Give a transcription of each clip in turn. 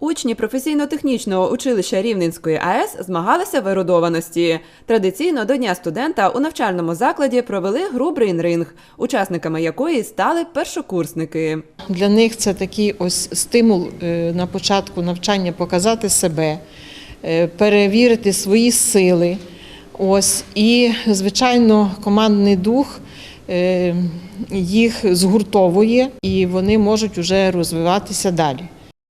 Учні професійно-технічного училища Рівненської АЕС змагалися в ерудованості. Традиційно до Дня студента у навчальному закладі провели гру брейнринг, учасниками якої стали першокурсники. Для них це такий ось стимул е, на початку навчання показати себе, е, перевірити свої сили. Ось і, звичайно, командний дух е, їх згуртовує, і вони можуть вже розвиватися далі.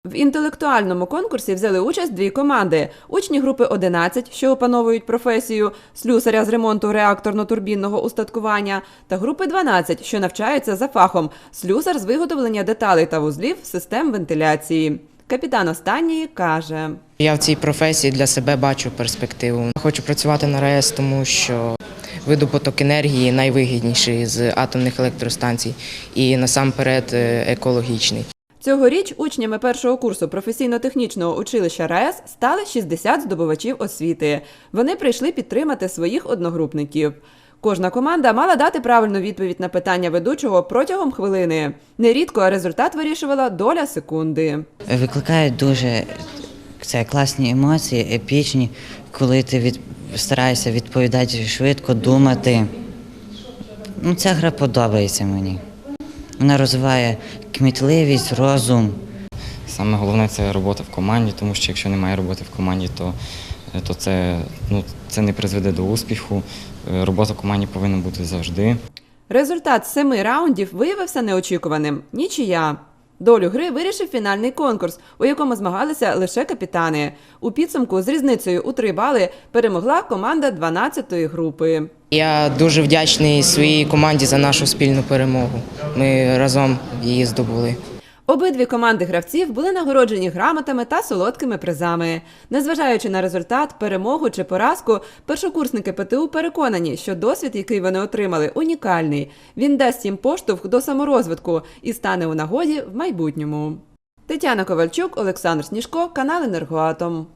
В інтелектуальному конкурсі взяли участь дві команди: учні групи 11, що опановують професію слюсаря з ремонту реакторно-турбінного устаткування, та групи 12, що навчаються за фахом слюсар з виготовлення деталей та вузлів систем вентиляції. Капітан останньої каже. Я в цій професії для себе бачу перспективу. Хочу працювати на РАЕС, тому що видобуток енергії найвигідніший з атомних електростанцій і насамперед е, екологічний. Цьогоріч учнями першого курсу професійно-технічного училища РаЕС стали 60 здобувачів освіти. Вони прийшли підтримати своїх одногрупників. Кожна команда мала дати правильну відповідь на питання ведучого протягом хвилини. Нерідко результат вирішувала доля секунди. викликають дуже це класні емоції, епічні, коли ти від, стараєшся відповідати швидко, думати. Ну, ця гра подобається мені. Вона розвиває кмітливість, розум. Саме головне це робота в команді, тому що якщо немає роботи в команді, то, то це, ну, це не призведе до успіху. Е, Робота в команді повинна бути завжди. Результат семи раундів виявився неочікуваним. Нічия. Долю гри вирішив фінальний конкурс, у якому змагалися лише капітани. У підсумку з різницею у три бали перемогла команда 12-ї групи. Я дуже вдячний своїй команді за нашу спільну перемогу. Ми разом її здобули. Обидві команди гравців були нагороджені грамотами та солодкими призами. Незважаючи на результат, перемогу чи поразку, першокурсники ПТУ переконані, що досвід, який вони отримали, унікальний. Він дасть їм поштовх до саморозвитку і стане у нагоді в майбутньому. Тетяна Ковальчук, Олександр Сніжко, канал Енергоатом.